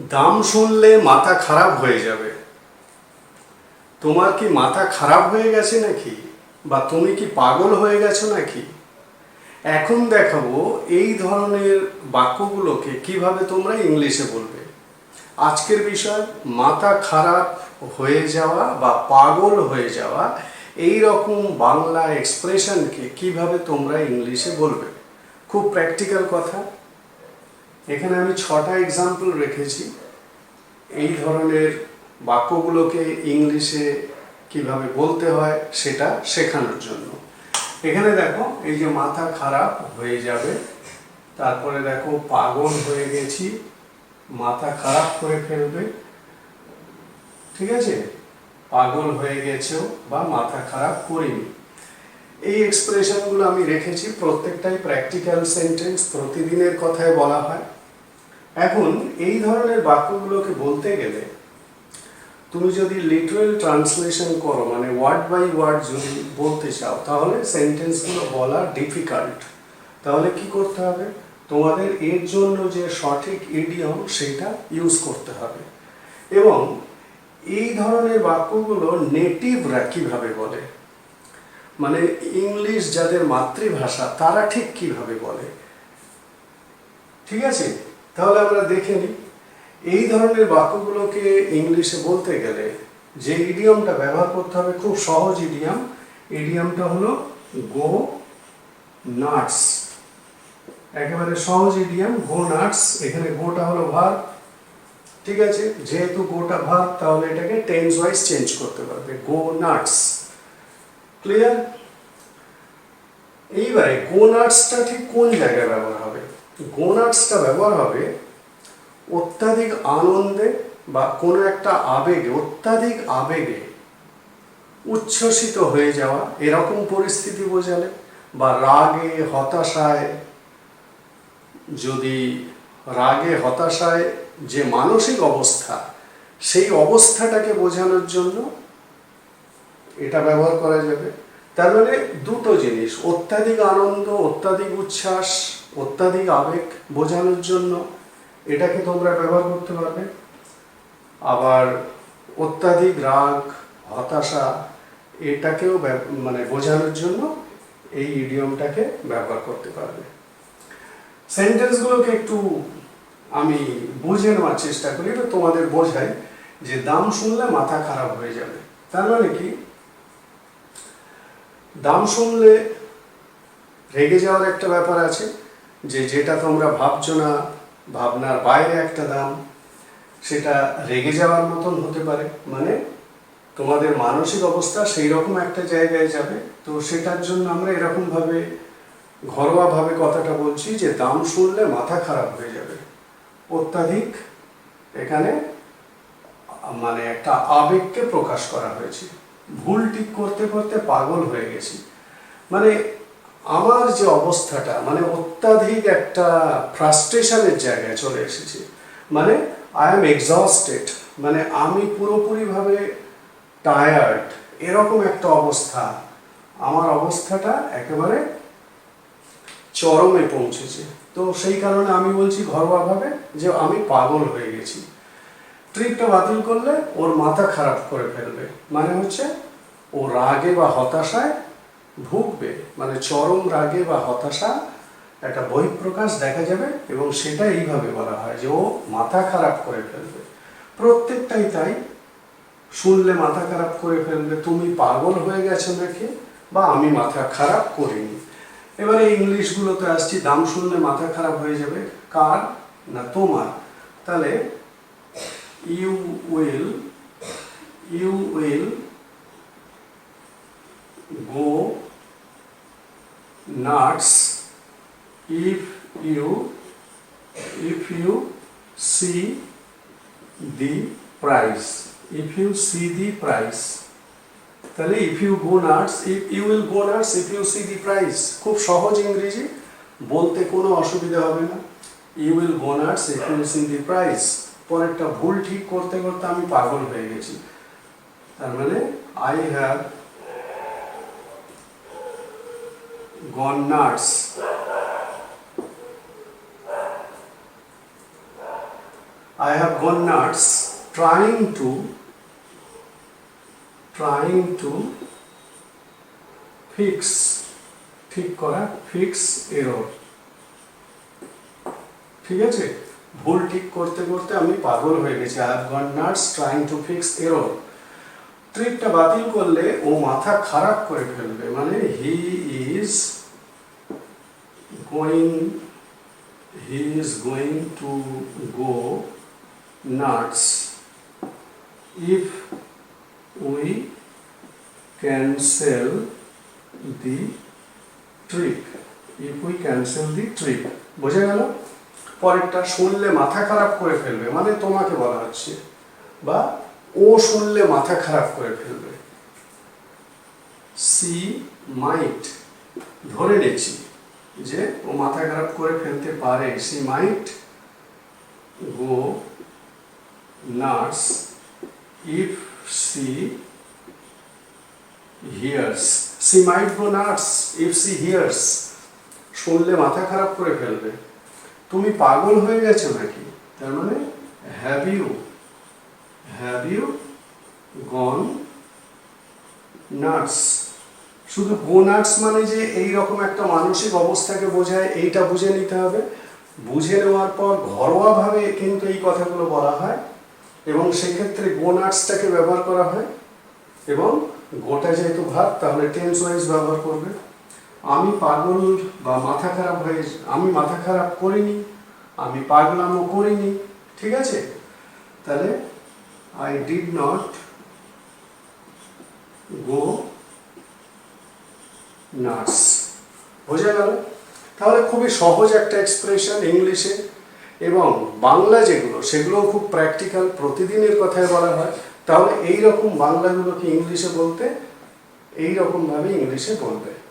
দাম শুনলে মাথা খারাপ হয়ে যাবে। তোমার কি মাথা খারাপ হয়ে গেছে নাকি? বা তুমি কি পাগল হয়ে গেছো নাকি? এখন দেখাবো এই ধরনের বাক্যগুলোকে কীভাবে তোমরা ইংলিশে বলবে। আজকের বিষয়, মাথা খারাপ হয়ে যাওয়া বা পাগল হয়ে যাওয়া, এই রকম বাংলা এক্সপ্রেশনকে কীভাবে তোমরা ইংলিশে বলবে? খুব প্র্যাকটিক্যাল কথা। এখানে আমি ছটা এক্সাম্পল রেখেছি। এই ধরনের বাক্যগুলোকে ইংলিশে কীভাবে বলতে হয় সেটা শেখানোর জন্য। এখানে দেখো, এই যে মাথা খারাপ হয়ে যাবে, তারপরে দেখো পাগল হয়ে গেছি, মাথা খারাপ করে ফেলবে। ঠিক আছে? পাগল হয়ে গেছেও বা মাথা খারাপ করিনি। এই এক্সপ্রেশনগুলো আমি রেখেছি, প্রত্যেকটাই প্র্যাকটিক্যাল সেন্টেন্স প্রতিদিনের কথায় বলা হয়। এখন এই ধরনের বাক্যগুলোকে বলতে গেলে, তুমি যদি লিটারেল ট্রান্সলেশন করো মানে ওয়ার্ড বাই ওয়ার্ড যদি বলতে চাও, তাহলে সেন্টেন্সগুলো বলা ডিফিকাল্ট তাহলে কি করতে হবে? তোমাদের এর জন্য যে সঠিক ইডিয়ম সেটা ইউজ করতে হবে। এবং এই ধরনের বাক্যগুলো নেটিভরা কীভাবে বলে? মানে ইংলিশ যাদের মাতৃভাষা, তারা ঠিক কীভাবে বলে? ঠিক আছে? তাহলে আমরা দেখে নিই। এই ধরনের বাক্যগুলোকে ইংলিশে বলতে গেলে যে ইডিয়মটা ব্যবহার করতে হবে, খুব সহজ ইডিয়াম ইডিয়ামটা হলো গো নাটস একেবারে সহজ ইডিয়াম গো নাটস এখানে গোটা হলো ভার ঠিক আছে? যেহেতু গোটা ভার তাহলে এটাকে টেন্স ওয়াইজ চেঞ্জ করতে পারবে। গো নাটস ক্লিয়ার এইবারে গোনাটসটা ঠিক কোন জায়গায় ব্যবহার হবে? গোনাটসটা ব্যবহার হবে অত্যাধিক আনন্দে বা কোনো একটা আবেগে, অত্যাধিক আবেগে উচ্ছ্বসিত হয়ে যাওয়া, এরকম পরিস্থিতি বোঝালে বা রাগে, হতাশায় যদি রাগে, হতাশায় যে মানসিক অবস্থা, সেই অবস্থাটাকে বোঝানোর জন্য এটা ব্যবহার করা যাবে। তার মানে দুটো জিনিস, অত্যাধিক আনন্দ, অত্যাধিক উচ্ছ্বাস, অত্যাধিক আবেগ বোঝানোর জন্য এটাকে তোমরা ব্যবহার করতে পারবে। আবার অত্যাধিক রাগ, হতাশা, এটাকেও মানে বোঝানোর জন্য এই ইডিয়মটাকে ব্যবহার করতে পারবে। সেন্টেন্সগুলোকে একটু আমি বুঝে নেওয়ার চেষ্টা করি তো তোমাদের বোঝাই যে দাম শুনলে মাথা খারাপ হয়ে যাবে। তার মানে কি? দাম শুনলে রেগে যাওয়ার একটা ব্যাপার আছে যে যেটা তোমরা ভাবছ না, ভাবনার বাইরে একটা দাম, সেটা রেগে যাওয়ার মতন হতে পারে। মানে তোমাদের মানসিক অবস্থা সেই রকম একটা জায়গায় যাবে। তো সেটার জন্য আমরা এরকমভাবে ঘরোয়াভাবে কথাটা বলছি যে দাম শুনলে মাথা খারাপ হয়ে যাবে। অত্যাধিক এখানে মানে একটা আবেগকে প্রকাশ করা হয়েছে। ভুল ঠিক করতে করতে পাগল হয়ে গেছি। মানে আমার যে অবস্থাটা মানে অত্যাধিক একটা ফ্রাস্ট্রেশনের জায়গায় চলে এসেছি। মানে আই এম এক্সস্টেড মানে আমি পুরোপুরিভাবে টায়ার্ড এরকম একটা অবস্থা। আমার অবস্থাটা একেবারে চরমে পৌঁছেছে। তো সেই কারণে আমি বলছি ঘরোয়াভাবে যে আমি পাগল হয়ে গেছি। ট্রিপটা বাতিল করলে ওর মাথা খারাপ করে ফেলবে। মানে হচ্ছে ও রাগে বা হতাশায় ভুগবে। মানে চরম রাগে বা হতাশা একটা বহিঃপ্রকাশ দেখা যাবে এবং সেটা এইভাবে বলা হয় যে ও মাথা খারাপ করে ফেলবে। প্রত্যেকটাই তাই। শুনলে মাথা খারাপ করে ফেলবে, তুমি পাগল হয়ে গেছো নাকি বা আমি মাথা খারাপ করিনি। এবারে ইংলিশগুলোতে আসছি, দাম শুনলে মাথা খারাপ হয়ে যাবে। কার? না তোমার। তাহলে you will you will go nuts if you if you see the price if you see the price তাহলে if you go nuts, if you will go nuts, if you see the price. খুব সহজ ইংরেজি, বলতে কোনো অসুবিধা হবে না। You will go nuts, if you see the price. পরেরটা ভুল ঠিক করতে করতে আমি পাগল হয়ে গেছি। তার মানে I have gone nuts I have trying to trying to fix, ঠিক করা ফিক্স এরর ঠিক আছে? ভুল ঠিক করতে করতে আমি পাগল হয়ে গেছি। I have gone nuts trying to fix error ট্রিপটা বাতিল করলে ও মাথা খারাপ করে ফেলবে। মানে he is going he is going to go nuts if we cancel the trip if we cancel the trip বোঝা গেল? পরেরটা শুনলে মাথা খারাপ করে ফেলবে। মানে তোমাকে বলা হচ্ছে। বা ও শুনলে মাথা খারাপ করে ফেলবে। She might. ধরে নিচ্ছি যে ও মাথা খারাপ করে ফেলতে পারে। She might go nuts if she hears. She might go nuts if she hears. শুনলে মাথা খারাপ করে ফেলবে। তুমি পাগল হয়ে গেছো নাকি? তার মানে have you have you gone nuts শুধু গো নাটস মানে যে এই রকম একটা মানসিক অবস্থাকে বোঝায়, এইটা বুঝে নিতে হবে। বুঝে নেওয়ার পর ঘরোয়াভাবে কিন্তু এই কথাগুলো বলা হয় এবং সেক্ষেত্রে গো নাটসটাকে ব্যবহার করা হয় এবং গোটা যেহেতু ভাব তাহলে টেন্স ওয়াইজ ব্যবহার করবে। আমি পাগল বা মাথা খারাপ হয়ে, আমি মাথা খারাপ করিনি, আমি পাগলামও করিনি, ঠিক আছে? তাহলে I did not go nuts বোঝা গেল? তাহলে খুবই সহজ একটা এক্সপ্রেশন ইংলিশে। এবং বাংলা যেগুলো, সেগুলোও খুব প্র্যাকটিক্যাল প্রতিদিনের কথায় বলা হয়। তাহলে এই রকম বাংলাগুলোকে ইংলিশে বলতে এই রকমভাবে ইংলিশে বলবে।